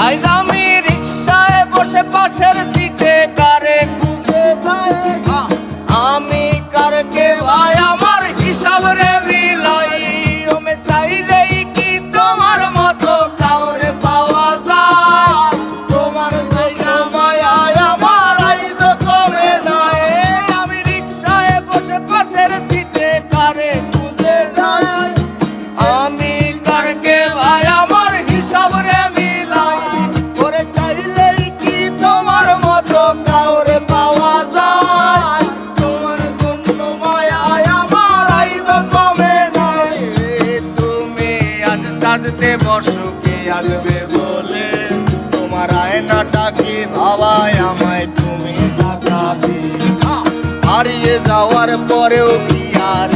আইজ রিক্সায় বসে পাশের দিকে কারে ফিরে আসবে বলে। তোমার আয়নাটা কি ভাবায় আমায়? তুমি হ্যাঁ। হারিয়ে যাওয়ার পরেও কি আর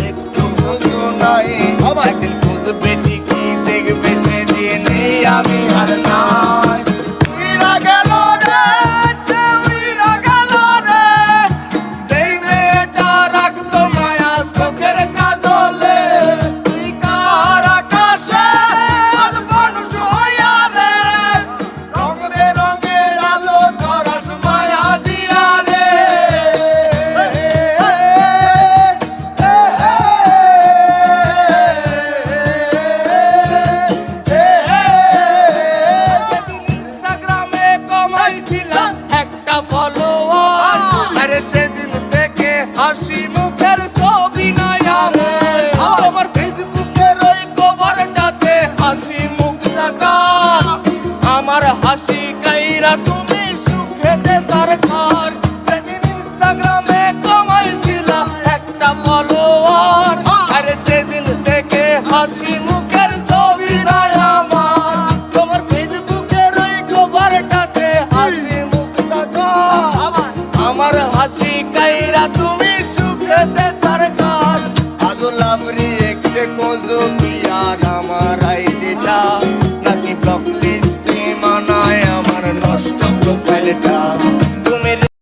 হাসি মুখের ছবি আমার ফেসবুকের ওই কভারটাতে হাসি মুখ আমার হাসি কাইরা তুমি we Nakiblok